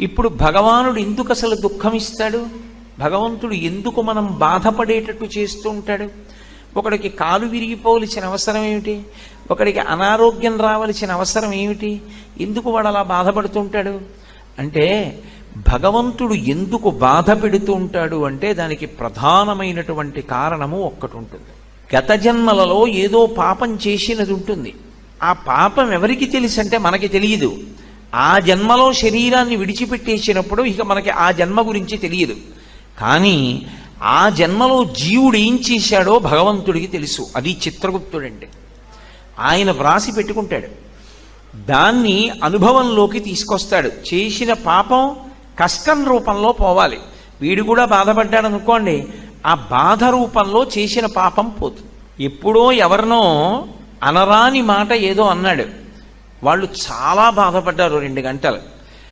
ఇప్పుడు భగవానుడు ఎందుకు అసలు దుఃఖం ఇస్తాడు భగవంతుడు ఎందుకు మనం బాధపడేటట్టు చేస్తూ ఉంటాడు? ఒకడికి కాలు విరిగిపోవలసిన అవసరం ఏమిటి? ఒకడికి అనారోగ్యం రావలసిన అవసరం ఏమిటి? ఎందుకు వాడు అలా బాధపడుతుంటాడు అంటే భగవంతుడు ఎందుకు బాధ పెడుతూ ఉంటాడు అంటే దానికి ప్రధానమైనటువంటి కారణము ఒక్కటి ఉంటుంది గత జన్మలలో ఏదో పాపం చేసినది ఉంటుంది. ఆ పాపం ఎవరికి తెలుసు అంటే మనకి తెలియదు. ఆ జన్మలో శరీరాన్ని విడిచిపెట్టేసినప్పుడు ఇక మనకి ఆ జన్మ గురించి తెలియదు. కానీ ఆ జన్మలో జీవుడు ఏం చేశాడో భగవంతుడికి తెలుసు. అది చిత్రగుప్తుడంటే. ఆయన వ్రాసి పెట్టుకుంటాడు. దాన్ని అనుభవంలోకి తీసుకొస్తాడు. చేసిన పాపం కష్టం రూపంలో పోవాలి. వీడు కూడా బాధపడ్డాడు అనుకోండి ఆ బాధ రూపంలో చేసిన పాపం పోతుంది. ఎప్పుడో ఎవరినో అనరాని మాట ఏదో అన్నాడు. వాళ్ళు చాలా బాధపడ్డారు రెండు గంటలు.